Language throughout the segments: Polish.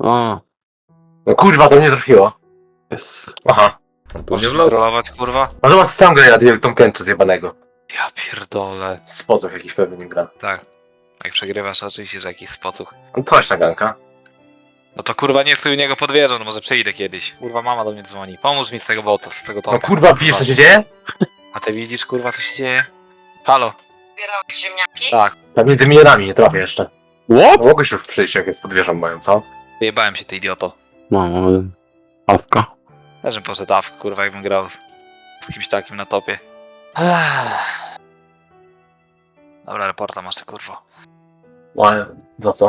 O, No kurwa, to mnie trafiło. jest. Aha. Tu nie Możesz wlazł. trollować, kurwa? No zobacz, sam gra na tą kęczę zjebanego. Ja pierdolę. Spococh jakiś pewnie nim gra. Tak. Jak przegrywasz, to oczywiście, że jakiś spocuch. No to na ganka. No to kurwa nie stój u niego pod wieżą, no może przyjdę kiedyś. Kurwa mama do mnie dzwoni. Pomóż mi z tego bota, z tego topa. No kurwa, widzisz co się dzieje? A ty widzisz kurwa co się dzieje? Halo? Zbierałeś ziemniaki? Tak. Tam między minionami nie trafię jeszcze. What? No mogłeś już przyjść jak jest pod wieżą moją, co? Wyjebałem się ty idioto. No, mamy awka. Też bym poszedł awk, kurwa jakbym grał z, z kimś takim na topie. Ech. Dobra, reporta masz ty kurwa. No ale za co?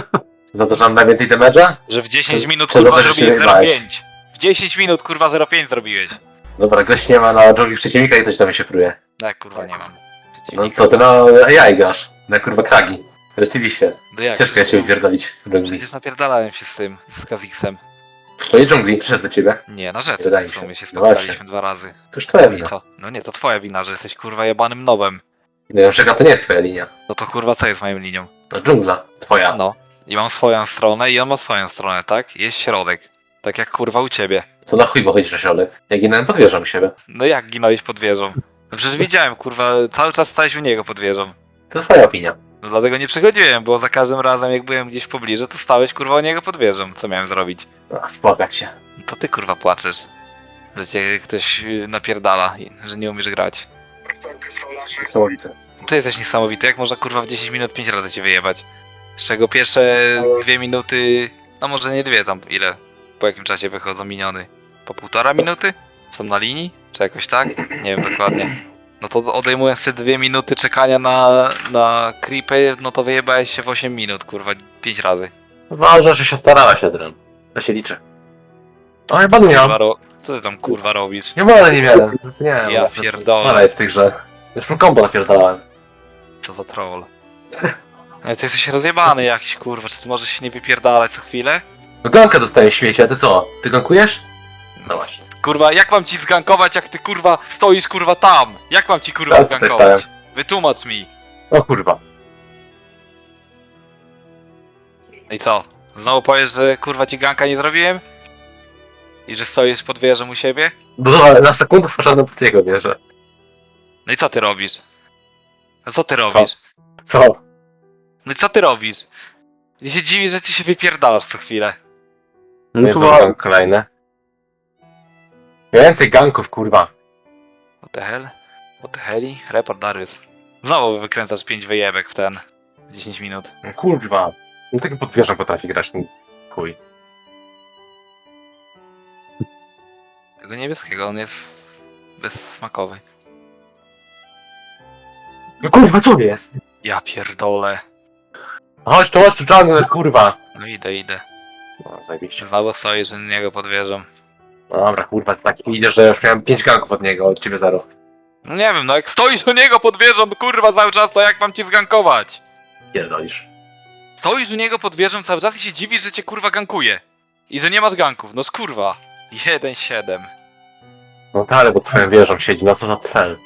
za to, że mam najwięcej damage'a? Że w 10 To- minut kurwa zobacz, że się zrobiłeś wyjebałeś. 0,5. W 10 minut kurwa 0,5 zrobiłeś. Dobra, gość nie ma na dżungli przeciwnika i coś tam mi się pruje. Tak kurwa nie mam. No Przeciwnika. co, ty na AI grasz? Na kurwa kragi. Rzeczywiście. No jak? Ciężko jest się wypierdolić w dżungli. Przecież napierdalałem się z tym, z Kazixem. W twojej dżungli przyszedł do ciebie. Nie, na rzece Wydaje w mi się. sumie się No właśnie. spotkaliśmy dwa razy. To już twoja I wina. co? No nie, to twoja wina, że jesteś kurwa jebanym nobem. Nie, na przykład to nie jest twoja linia. No to kurwa co jest moją linią? To dżungla. Twoja. No. I mam swoją stronę i on ma swoją stronę, tak? Jest środek. Tak jak kurwa u ciebie. Co na chuj wychodzisz na środek? Ja ginąłem pod wieżą u siebie. No jak ginąłeś pod wieżą? No przecież widziałem, kurwa, cały czas stałeś u niego pod wieżą. To twoja opinia. No dlatego nie przychodziłem, bo za każdym razem jak byłem gdzieś w pobliżu, to stałeś kurwa u niego pod wieżą. Co miałem zrobić? A, spłakać się. No to ty kurwa płaczesz. Że cię ktoś y, napierdala, i że nie umiesz grać. Niesamowite. Ty jesteś niesamowity, jak można kurwa w 10 minut 5 razy cię wyjebać? Z czego pierwsze dwie minuty, no może nie dwie tam, ile? Po jakim czasie wychodzą miniony? Po półtora minuty? Są na linii? Czy jakoś tak? Nie wiem dokładnie. No to odejmując te dwie minuty czekania na, na creepy, no to wyjebałeś się w 8 minut, kurwa, 5 razy. Ważne, że się starałaś, Adrian. To się liczy. O, chyba nie Kurwa, miałem. ro... Co ty tam kurwa robisz? Nie wolę, nie miałem. Nie, Ja pierdolę. Ale jest tych grze. Już mu kombo napierdalałem. Co za troll. No ty jesteś rozjebany jakiś kurwa, czy ty możesz się nie wypierdalać co chwilę? No gankę dostaje śmieci, a ty co? Ty gankujesz? No właśnie. Kurwa, jak mam ci zgankować, jak ty kurwa stoisz kurwa tam? Jak mam ci kurwa Teraz tutaj zgankować? Wytłumacz mi. O kurwa. No i co? Znowu powiesz, że kurwa ci ganka nie zrobiłem? I że stoisz pod wieżą u siebie? No dobra, na sekundę poszedłem pod jego wieżę. No i co ty robisz? No co ty robisz? Co? No i co ty robisz? I się dziwi, że ty się wypierdalasz co chwilę. No gank kolejne. Więcej ganków, kurwa. What the hell? What the heli? Report Darius. Znowu wykręcasz 5 wyjebek w ten... w 10 minut. No Kurwa. No tylko pod wieżą potrafi grać, no chuj. Tego niebieskiego, on jest... bezsmakowy. No kurwa, co jest? Ja pierdolę. Chodź tu, chodź tu, jungler, kurwa. No idę, idę. No, zajebiście. Znowu stoisz niego pod wieżą. No dobra, kurwa, taki idzie, że już miałem 5 ganków od niego, od ciebie zero. No nie wiem, no jak stoisz u niego pod wieżą, kurwa, cały czas, to jak mam cię zgankować? Pierdolisz. Stoisz u niego pod wieżą cały czas i się dziwisz, że cię kurwa gankuje. I że nie masz ganków, no skurwa. 1-7. No tak, ale bo twoją wieżą siedzi, no co za cel.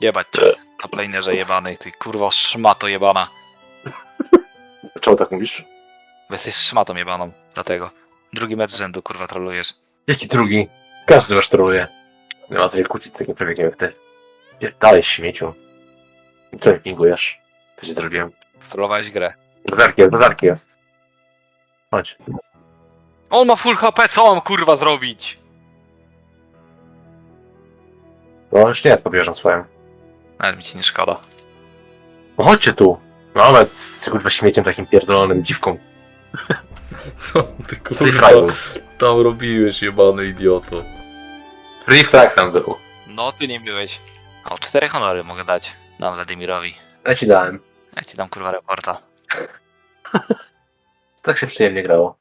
Jebać cię. Na planerze jebany, ty kurwa szmato jebana. Czemu tak mówisz? Bo jesteś szmatą jebaną, dlatego. Drugi mecz z rzędu, kurwa, trolujesz. Jaki drugi? Każdy was troluje. Nie ma sobie kłócić z takim człowiekiem jak ty. Dalej śmieciu. Co mi pingujesz? To ci zrobiłem. Strollowałeś grę. Bazarki, bazarki jest. Chodź. On ma full HP, co mam kurwa zrobić? No już nie jest pod wieżą swoją. Ale mi ci nie szkoda. No chodźcie tu. No ale z kurwa śmieciem takim pierdolonym dziwką. Co ty Free kurwa. Tam robiłeś, jebany idioto? Free frag tam był. No ty nie byłeś. O, cztery honory mogę dać. Dam Wladimirowi. Ja ci dałem. Ja ci dam kurwa reporta. Tak się przyjemnie grało.